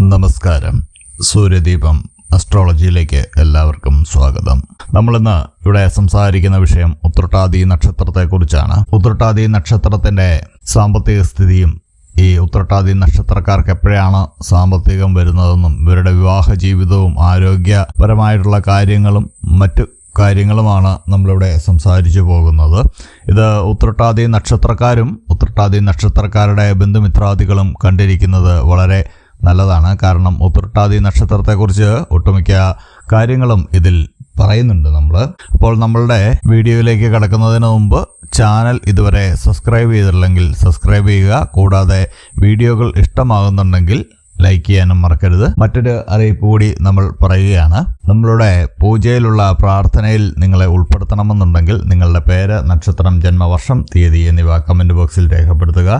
നമസ്കാരം. സൂര്യദീപം അസ്ട്രോളജിയിലേക്ക് എല്ലാവർക്കും സ്വാഗതം. നമ്മളിന്ന് ഇവിടെ സംസാരിക്കുന്ന വിഷയം ഉത്രട്ടാതി നക്ഷത്രത്തെക്കുറിച്ചാണ്. ഉത്രട്ടാതി നക്ഷത്രത്തിന്റെ സാമ്പത്തിക സ്ഥിതിയും ഈ ഉത്രട്ടാതി നക്ഷത്രക്കാർക്ക് എപ്പോഴാണ് സാമ്പത്തികം വരുന്നതെന്നും ഇവരുടെ വിവാഹ ജീവിതവും ആരോഗ്യപരമായിട്ടുള്ള കാര്യങ്ങളും മറ്റു കാര്യങ്ങളുമാണ് നമ്മളിവിടെ സംസാരിച്ചു പോകുന്നത്. ഇത് ഉത്രട്ടാതി നക്ഷത്രക്കാരും ഉത്രട്ടാതി നക്ഷത്രക്കാരുടെ ബന്ധുമിത്രാദികളും കണ്ടിരിക്കുന്നത് വളരെ നല്ലതാണ്. കാരണം ഉത്രട്ടാതി നക്ഷത്രത്തെക്കുറിച്ച് ഒട്ടുമിക്ക കാര്യങ്ങളും ഇതിൽ പറയുന്നുണ്ട് നമ്മൾ അപ്പോൾ നമ്മളുടെ വീഡിയോയിലേക്ക് കടക്കുന്നതിന് മുമ്പ് ചാനൽ ഇതുവരെ സബ്സ്ക്രൈബ് ചെയ്തിട്ടില്ലെങ്കിൽ സബ്സ്ക്രൈബ് ചെയ്യുക. കൂടാതെ വീഡിയോകൾ ഇഷ്ടമാകുന്നുണ്ടെങ്കിൽ ലൈക്ക് ചെയ്യാനും മറക്കരുത്. മറ്റൊരു അറിയിപ്പ് കൂടി നമ്മൾ പറയുകയാണ്. നമ്മളുടെ പൂജയിലുള്ള പ്രാർത്ഥനയിൽ നിങ്ങളെ ഉൾപ്പെടുത്തണമെന്നുണ്ടെങ്കിൽ നിങ്ങളുടെ പേര് നക്ഷത്രം ജന്മവർഷം തീയതി എന്നിവ കമന്റ് ബോക്സിൽ രേഖപ്പെടുത്തുക.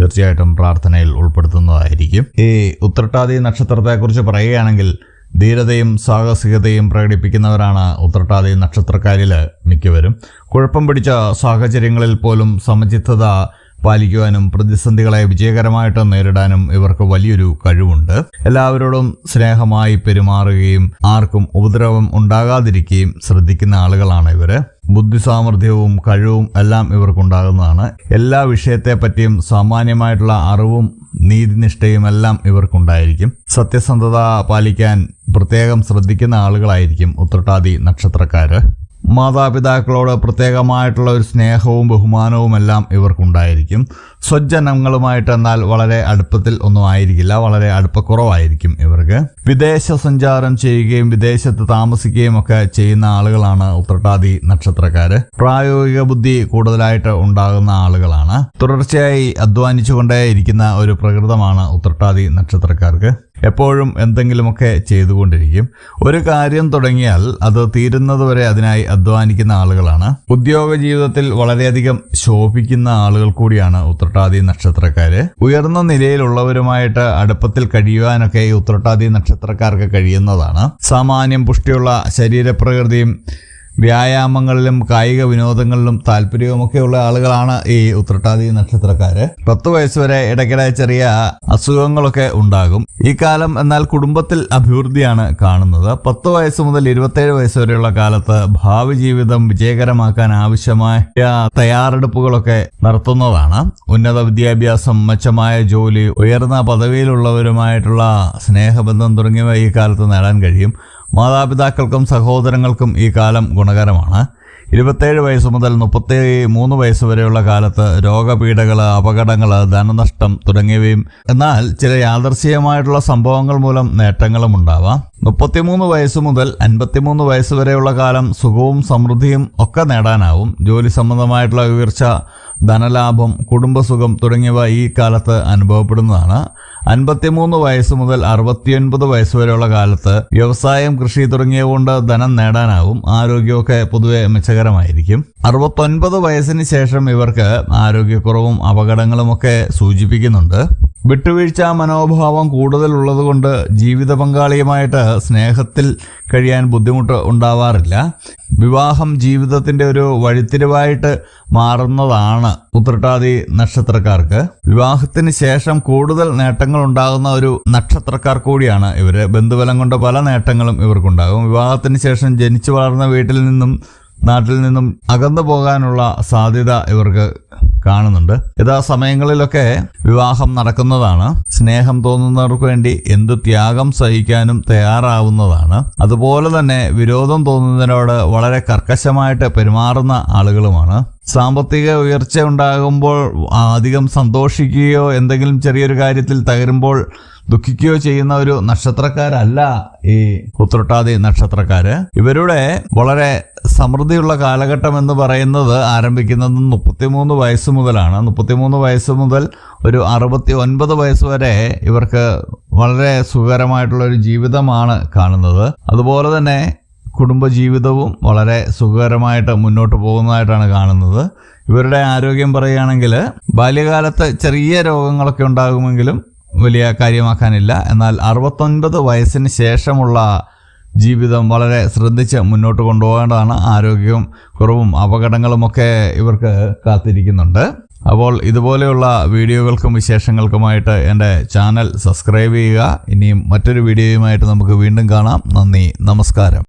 തീർച്ചയായിട്ടും പ്രാർത്ഥനയിൽ ഉൾപ്പെടുത്തുന്നതായിരിക്കും. ഈ ഉത്രട്ടാതി നക്ഷത്രത്തെക്കുറിച്ച് പറയുകയാണെങ്കിൽ ധീരതയും സാഹസികതയും പ്രകടിപ്പിക്കുന്നവരാണ് ഉത്രട്ടാതി നക്ഷത്രക്കാരിൽ മിക്കവരും. കുഴപ്പം പിടിച്ച സാഹചര്യങ്ങളിൽ പോലും സമചിത്തത പാലിക്കുവാനും പ്രതിസന്ധികളെ വിജയകരമായിട്ട് നേരിടാനും ഇവർക്ക് വലിയൊരു കഴിവുണ്ട്. എല്ലാവരോടും സ്നേഹമായി പെരുമാറുകയും ആർക്കും ഉപദ്രവം ഉണ്ടാകാതിരിക്കുകയും ശ്രദ്ധിക്കുന്ന ആളുകളാണ് ഇവർ. ബുദ്ധിസാമർഥ്യവും കഴിവും എല്ലാം ഇവർക്കുണ്ടാകുന്നതാണ്. എല്ലാ വിഷയത്തെ പറ്റിയും സാമാന്യമായിട്ടുള്ള അറിവും നീതിനിഷ്ഠയും എല്ലാം ഇവർക്കുണ്ടായിരിക്കും. സത്യസന്ധത പാലിക്കാൻ പ്രത്യേകം ശ്രദ്ധിക്കുന്ന ആളുകളായിരിക്കും ഉത്രട്ടാതി നക്ഷത്രക്കാര്. മാതാപിതാക്കളോട് പ്രത്യേകമായിട്ടുള്ള ഒരു സ്നേഹവും ബഹുമാനവും എല്ലാം ഇവർക്കുണ്ടായിരിക്കും. സ്വജനങ്ങളുമായിട്ട് എന്നാൽ വളരെ അടുപ്പത്തിൽ ഒന്നും ആയിരിക്കില്ല. വളരെ അടുപ്പക്കുറവായിരിക്കും ഇവർക്ക്. വിദേശ സഞ്ചാരം ചെയ്യുകയും വിദേശത്ത് താമസിക്കുകയും ഒക്കെ ചെയ്യുന്ന ആളുകളാണ് ഉത്രട്ടാതി നക്ഷത്രക്കാര്. പ്രായോഗിക ബുദ്ധി കൂടുതലായിട്ട് ഉണ്ടാകുന്ന ആളുകളാണ്. തുടർച്ചയായി അധ്വാനിച്ചുകൊണ്ടേ ഇരിക്കുന്ന ഒരു പ്രകൃതമാണ് ഉത്രട്ടാതി നക്ഷത്രക്കാർക്ക്. എപ്പോഴും എന്തെങ്കിലുമൊക്കെ ചെയ്തുകൊണ്ടിരിക്കും. ഒരു കാര്യം തുടങ്ങിയാൽ അത് തീരുന്നതുവരെ അതിനായി അധ്വാനിക്കുന്ന ആളുകളാണ്. ഉദ്യോഗ ജീവിതത്തിൽ വളരെയധികം ശോഭിക്കുന്ന ആളുകൾ കൂടിയാണ് ഉത്രട്ടാതി നക്ഷത്രക്കാര്. ഉയർന്ന നിലയിലുള്ളവരുമായിട്ട് അടുപ്പത്തിൽ കഴിയുവാനൊക്കെ ഈ ഉത്രട്ടാതി നക്ഷത്രക്കാർക്ക് കഴിയുന്നതാണ്. സാമാന്യം പുഷ്ടിയുള്ള ശരീരപ്രകൃതിയും വ്യായാമങ്ങളിലും കായിക വിനോദങ്ങളിലും താല്പര്യവുമൊക്കെയുള്ള ആളുകളാണ് ഈ ഉത്രട്ടാതി നക്ഷത്രക്കാര്. പത്ത് വയസ്സ് വരെ ഇടയ്ക്കിടെ ചെറിയ അസുഖങ്ങളൊക്കെ ഉണ്ടാകും. ഈ കാലം എന്നാൽ കുടുംബത്തിൽ അഭിവൃദ്ധിയാണ് കാണുന്നത്. പത്ത് വയസ്സ് മുതൽ ഇരുപത്തേഴ് വയസ്സ് വരെയുള്ള കാലത്ത് ഭാവി ജീവിതം വിജയകരമാക്കാൻ ആവശ്യമായ തയ്യാറെടുപ്പുകളൊക്കെ നടത്തുന്നതാണ്. ഉന്നത വിദ്യാഭ്യാസം മെച്ചമായ ജോലി ഉയർന്ന പദവിയിലുള്ളവരുമായിട്ടുള്ള സ്നേഹബന്ധം തുടങ്ങിയവ ഈ കാലത്ത് നേടാൻ കഴിയും. മാതാപിതാക്കൾക്കും സഹോദരങ്ങൾക്കും ഈ കാലം ഗുണകരമാണ്. ഇരുപത്തേഴ് വയസ്സ് മുതൽ മുപ്പത്തി മൂന്ന് വയസ്സ് വരെയുള്ള കാലത്ത് രോഗപീഠകൾ അപകടങ്ങൾ ധനനഷ്ടം തുടങ്ങിയവയും എന്നാൽ ചില യാദർശീയമായിട്ടുള്ള സംഭവങ്ങൾ മൂലം നേട്ടങ്ങളും ഉണ്ടാവാം. മുപ്പത്തിമൂന്ന് വയസ്സ് മുതൽ അൻപത്തിമൂന്ന് വയസ്സ് വരെയുള്ള കാലം സുഖവും സമൃദ്ധിയും ഒക്കെ നേടാനാവും. ജോലി സംബന്ധമായിട്ടുള്ള ഉയർച്ച ധനലാഭം കുടുംബസുഖം തുടങ്ങിയവ ഈ കാലത്ത് അനുഭവപ്പെടുന്നതാണ്. അൻപത്തിമൂന്ന് വയസ്സ് മുതൽ അറുപത്തിയൊൻപത് വയസ്സ് വരെയുള്ള കാലത്ത് വ്യവസായം കൃഷി തുടങ്ങിയവ കൊണ്ട് ധനം നേടാനാവും. ആരോഗ്യമൊക്കെ പൊതുവെ മെച്ചകരമായിരിക്കും. അറുപത്തൊൻപത് വയസ്സിന് ശേഷം ഇവർക്ക് ആരോഗ്യക്കുറവും അപകടങ്ങളുമൊക്കെ സൂചിപ്പിക്കുന്നുണ്ട്. വിട്ടുവീഴ്ച മനോഭാവം കൂടുതലുള്ളതുകൊണ്ട് ജീവിത പങ്കാളിയുമായിട്ട് സ്നേഹത്തിൽ കഴിയാൻ ബുദ്ധിമുട്ട് ഉണ്ടാവാറില്ല. വിവാഹം ജീവിതത്തിന്റെ ഒരു വഴിത്തിരിവായിട്ട് മാറുന്നതാണ് ഉത്രട്ടാതി നക്ഷത്രക്കാർക്ക്. വിവാഹത്തിന് ശേഷം കൂടുതൽ നേട്ടങ്ങൾ ഉണ്ടാകുന്ന ഒരു നക്ഷത്രക്കാർ കൂടിയാണ് ഇവർ. ബന്ധുബലം കൊണ്ട് പല നേട്ടങ്ങളും ഇവർക്കുണ്ടാകും. വിവാഹത്തിന് ശേഷം ജനിച്ചു വളർന്ന വീട്ടിൽ നിന്നും നാട്ടിൽ നിന്നും അകന്നു പോകാനുള്ള സാധ്യത ഇവർക്ക് കാണുന്നുണ്ട്. യഥാ സമയങ്ങളിലൊക്കെ വിവാഹം നടക്കുന്നതാണ്. സ്നേഹം തോന്നുന്നവർക്ക് വേണ്ടി എന്ത് ത്യാഗം സഹിക്കാനും തയ്യാറാവുന്നതാണ്. അതുപോലെ തന്നെ വിരോധം തോന്നുന്നതിനോട് വളരെ കർക്കശമായിട്ട് പെരുമാറുന്ന ആളുകളുമാണ്. സാമ്പത്തിക ഉയർച്ച ഉണ്ടാകുമ്പോൾ അധികം സന്തോഷിക്കുകയോ എന്തെങ്കിലും ചെറിയൊരു കാര്യത്തിൽ തകരുമ്പോൾ ദുഃഖിക്കുകയോ ചെയ്യുന്ന ഒരു നക്ഷത്രക്കാരല്ല ഈ ഉത്രട്ടാതി നക്ഷത്രക്കാര്. ഇവരുടെ വളരെ സമൃദ്ധിയുള്ള കാലഘട്ടം എന്ന് പറയുന്നത് ആരംഭിക്കുന്നത് മുപ്പത്തിമൂന്ന് വയസ്സ് മുതലാണ്. മുപ്പത്തിമൂന്ന് വയസ്സ് മുതൽ ഒരു അറുപത്തി ഒൻപത് വയസ്സ് വരെ ഇവർക്ക് വളരെ സുഖകരമായിട്ടുള്ള ഒരു ജീവിതമാണ് കാണുന്നത്. അതുപോലെ തന്നെ കുടുംബജീവിതവും വളരെ സുഖകരമായിട്ട് മുന്നോട്ട് പോകുന്നതായിട്ടാണ് കാണുന്നത്. ഇവരുടെ ആരോഗ്യം പറയുകയാണെങ്കിൽ ബാല്യകാലത്ത് ചെറിയ രോഗങ്ങളൊക്കെ ഉണ്ടാകുമെങ്കിലും വലിയ കാര്യമാക്കാനില്ല. എന്നാൽ അറുപത്തൊൻപത് വയസ്സിന് ശേഷമുള്ള ജീവിതം വളരെ ശ്രദ്ധിച്ച് മുന്നോട്ട് കൊണ്ടുപോകേണ്ടതാണ്. ആരോഗ്യവും കുറവും അപകടങ്ങളുമൊക്കെ ഇവർക്ക് കാത്തിരിക്കുന്നുണ്ട്. അപ്പോൾ ഇതുപോലെയുള്ള വീഡിയോകൾക്കും വിശേഷങ്ങൾക്കുമായിട്ട് എന്റെ ചാനൽ സബ്സ്ക്രൈബ് ചെയ്യുക. ഇനിയും മറ്റൊരു വീഡിയോയുമായിട്ട് നമുക്ക് വീണ്ടും കാണാം. നന്ദി. നമസ്കാരം.